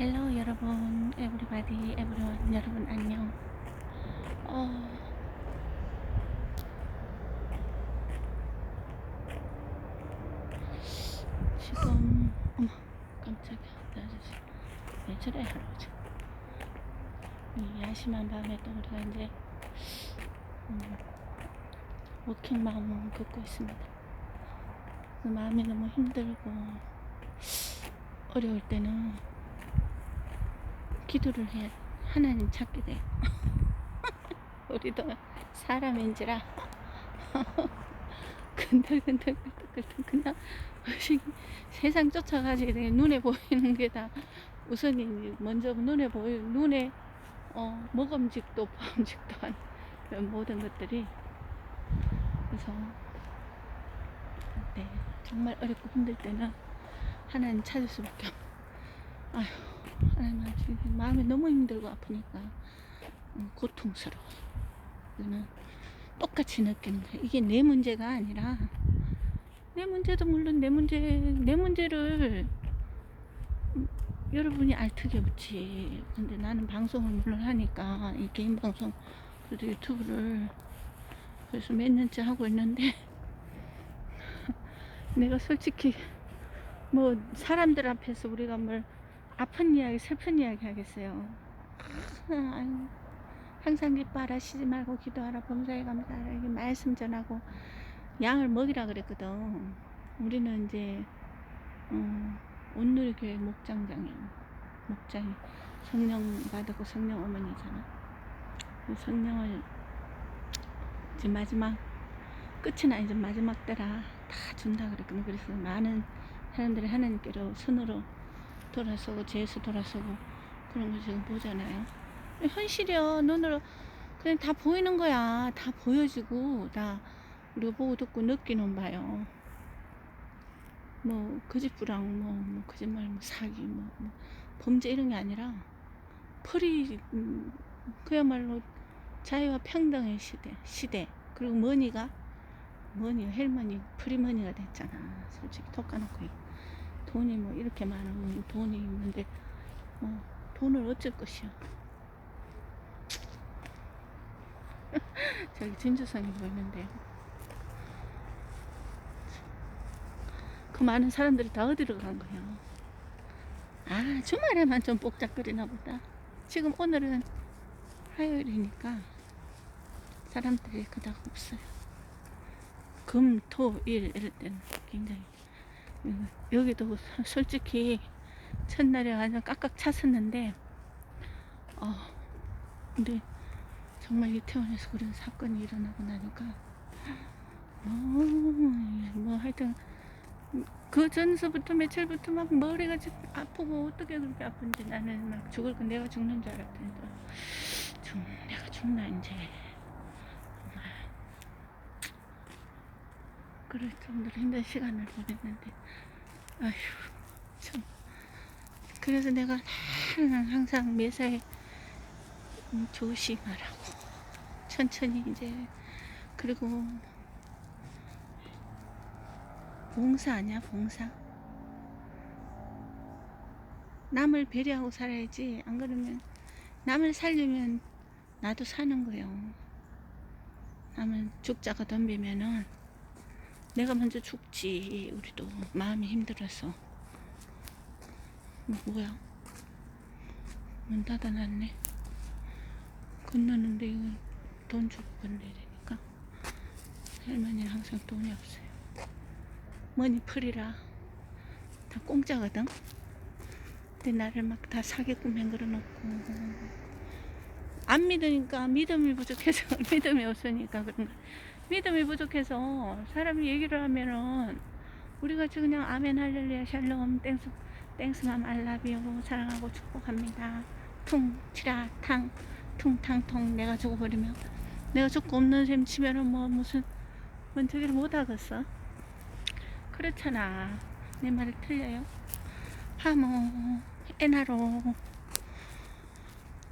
헬로 여러분, 에브리바디, 에브리원 여러분 안녕. 어, 지금 어머 깜짝이야. 나 아저씨 왜 저래 할아버지. 이 야심한 밤에 또 우리가 이제 음, 워킹 마음 걷고 있습니다. 그 마음이 너무 힘들고 어려울 때는 기도를 해야 하나님 찾게 돼요. 우리도 사람인지라 근들근들근들 그냥 세상 쫓아가지 눈에 보이는 게 다 우선이 먼저 눈에 보이 눈에 어, 먹음직도 보음직도 한 모든 것들이 그래서 네 정말 어렵고 힘들 때는 하나님 찾을 수밖에 없. 아휴 하나님 지금 마음이 너무 힘들고 아프니까 음, 고통스러워. 이거는 똑같이 느끼는 거야. 이게 내 문제가 아니라 내 문제도 물론 내 문제 내 문제를 음, 여러분이 알 턱이 없지. 근데 나는 방송을 물론 하니까 이 개인 방송 그래도 유튜브를 그래서 몇 년째 하고 있는데 내가 솔직히 뭐 사람들 앞에서 우리가 뭘 아픈 이야기, 슬픈 이야기 하겠어요. 항상 기뻐하라, 쉬지 말고 기도하라, 범사에 감사하라, 이게 말씀 전하고 양을 먹이라 그랬거든. 우리는 이제 음, 온누리 교회 목장장이에요. 목장이 성령 받았고 성령 어머니잖아. 그 성령을 이제 마지막 끝은 아니죠. 마지막 때라 다 준다 그랬거든. 그래서 많은 사람들이 하나님께로 손으로 돌아서고 죄에서 돌아서고 그런 거 지금 보잖아요. 현실이요. 눈으로 그냥 다 보이는 거야. 다 보여지고 다 우리가 보고 듣고 느끼는 바요. 뭐 거짓부랑 뭐, 뭐 거짓말 뭐 사기 뭐, 뭐 범죄 이런 게 아니라 펄이 음, 그야말로 자유와 평등의 시대 시대 그리고 머니가 머니 헬머니 프리머니가 됐잖아 솔직히 톡 까놓고 돈이 뭐 이렇게 많으면 돈이 있는데 뭐 돈을 어쩔 것이야. 저기 진주성이 보이는데 그 많은 사람들이 다 어디로 간 거야? 아 주말에만 좀 복잡거리나 보다. 지금 오늘은 화요일이니까 사람들이 그닥 없어요. 금, 토, 일 이럴 때는 굉장히 음, 여기도 솔직히 첫날에 완전 깍깍 찼었는데 어 근데 정말 이태원에서 그런 사건이 일어나고 나니까 어뭐 하여튼 그 전서부터 며칠부터 막 머리가 지- 아프고 어떻게 그렇게 아픈지 나는 막 죽을 거 내가 죽는 줄 알았더니 또 죽, 내가 죽나 이제 정말 그럴 정도로 힘든 시간을 보냈는데. 아휴 참. 그래서 내가 항상, 매사에 음, 조심하라고. 천천히 이제 그리고 봉사 아니야 봉사? 남을 배려하고 살아야지. 안 그러면 남을 살려면 나도 사는 거예요. 남을 죽자가 덤비면은 내가 먼저 죽지 우리도. 마음이 힘들어서. 뭐, 뭐야? 문 닫아놨네. 건너는데 이거 돈 주고 건너야 되니까. 할머니는 항상 돈이 없어요. 머니 풀이라. 다 공짜거든? 근데 나를 막 다 사기꾼 맹글어 놓고. 안 믿으니까 믿음이 부족해서 믿음이 없으니까 그런 거 믿음이 부족해서 사람이 얘기를 하면은 우리 같이 그냥 아멘 할렐루야 샬롬 땡스 땡스맘 알라비오 사랑하고 축복합니다. 퉁 치라 탕 퉁탕통 내가 죽어버리면. 내가 죽고 없는 셈 치면은 뭐 무슨 뭔 저기를 못 하겠어? 그렇잖아. 내 말이 틀려요? 하모 에나로.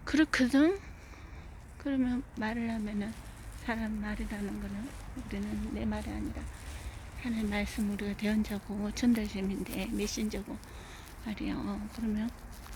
그렇거든? 그러면 말을 하면은 사람 말이라는 거는 우리는 내 말이 아니라 하나님 말씀 우리가 대언자고 전달심인데 메신저고 말이야. 그러면